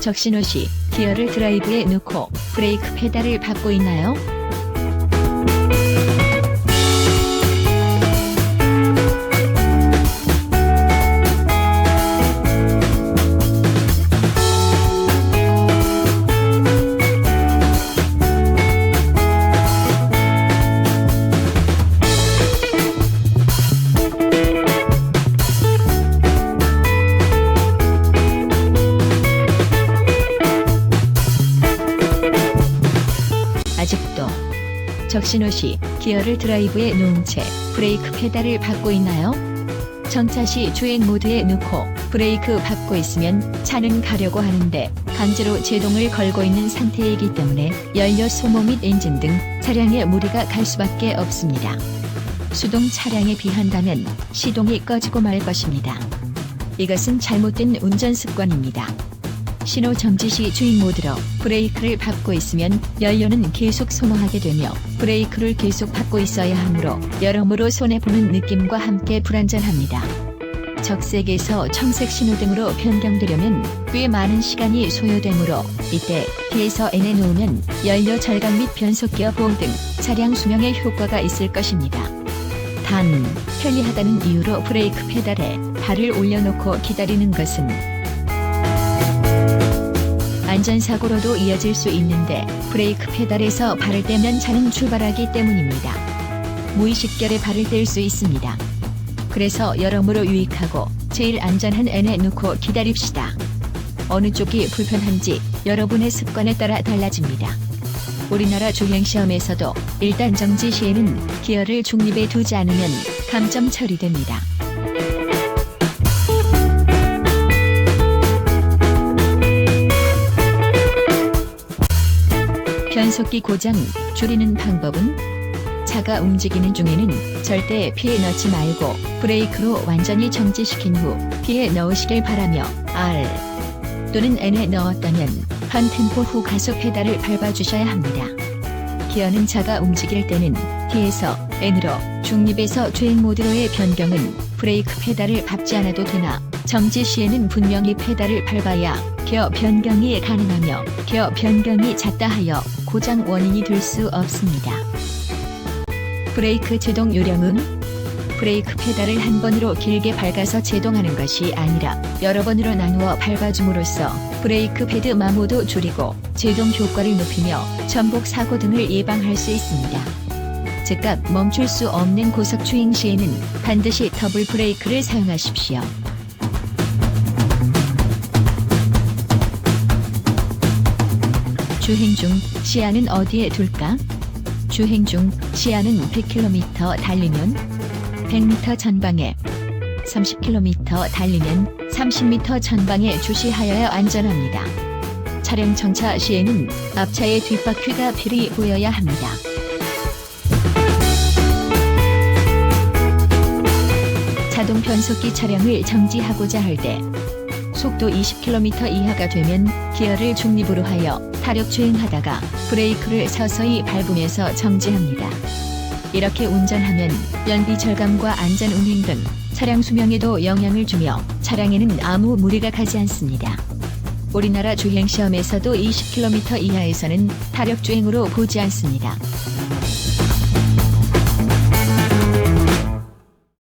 적신호 시 기어를 드라이브에 넣고 브레이크 페달을 밟고 있나요? 적신호 시 기어를 드라이브에 놓은 채 브레이크 페달을 밟고 있나요? 정차 시 주행 모드에 넣고 브레이크 밟고 있으면 차는 가려고 하는데 강제로 제동을 걸고 있는 상태이기 때문에 연료 소모 및 엔진 등 차량에 무리가 갈 수밖에 없습니다. 수동 차량에 비한다면 시동이 꺼지고 말 것입니다. 이것은 잘못된 운전 습관입니다. 신호 정지 시 주행 모드로 브레이크를 밟고 있으면 연료는 계속 소모하게 되며 브레이크를 계속 밟고 있어야 하므로 여러모로 손해보는 느낌과 함께 불안전합니다. 적색에서 청색 신호등으로 변경되려면 꽤 많은 시간이 소요되므로 이때 D에서 N에 놓으면 연료 절감 및 변속기어 보호 등 차량 수명에 효과가 있을 것입니다. 단, 편리하다는 이유로 브레이크 페달에 발을 올려놓고 기다리는 것은 안전사고로도 이어질 수 있는데 브레이크 페달에서 발을 떼면 차는 출발하기 때문입니다. 무의식결에 발을 뗄 수 있습니다. 그래서 여러모로 유익하고 제일 안전한 N에 놓고 기다립시다. 어느 쪽이 불편한지 여러분의 습관에 따라 달라집니다. 우리나라 주행시험에서도 일단 정지 시에는 기어를 중립에 두지 않으면 감점 처리됩니다. 변속기 고장 줄이는 방법은 차가 움직이는 중에는 절대 피해 넣지 말고 브레이크로 완전히 정지시킨 후 피해 넣으시길 바라며 R 또는 N에 넣었다면 한 템포 후 가속 페달을 밟아주셔야 합니다. 기어는 차가 움직일 때는 T에서 N으로 중립에서 주행 모드로의 변경은 브레이크 페달을 밟지 않아도 되나 정지 시에는 분명히 페달을 밟아야 기어 변경이 가능하며 기어 변경이 잦다 하여 고장 원인이 될 수 없습니다. 브레이크 제동 요령은 브레이크 페달을 한 번으로 길게 밟아서 제동하는 것이 아니라 여러 번으로 나누어 밟아줌으로써 브레이크 패드 마모도 줄이고 제동 효과를 높이며 전복 사고 등을 예방할 수 있습니다. 즉각 멈출 수 없는 고속 주행 시에는 반드시 더블 브레이크를 사용하십시오. 주행 중 시야는 어디에 둘까? 주행 중 시야는 100km 달리면 100m 전방에 30km 달리면 30m 전방에 주시하여야 안전합니다. 차량 정차 시에는 앞차의 뒷바퀴가 필히 보여야 합니다. 자동 변속기 차량을 정지하고자 할 때 속도 20km 이하가 되면 기어를 중립으로 하여 타력 주행하다가 브레이크를 서서히 밟으면서 정지합니다. 이렇게 운전하면 연비 절감과 안전 운행 등 차량 수명에도 영향을 주며 차량에는 아무 무리가 가지 않습니다. 우리나라 주행 시험에서도 20km 이하에서는 타력 주행으로 보지 않습니다.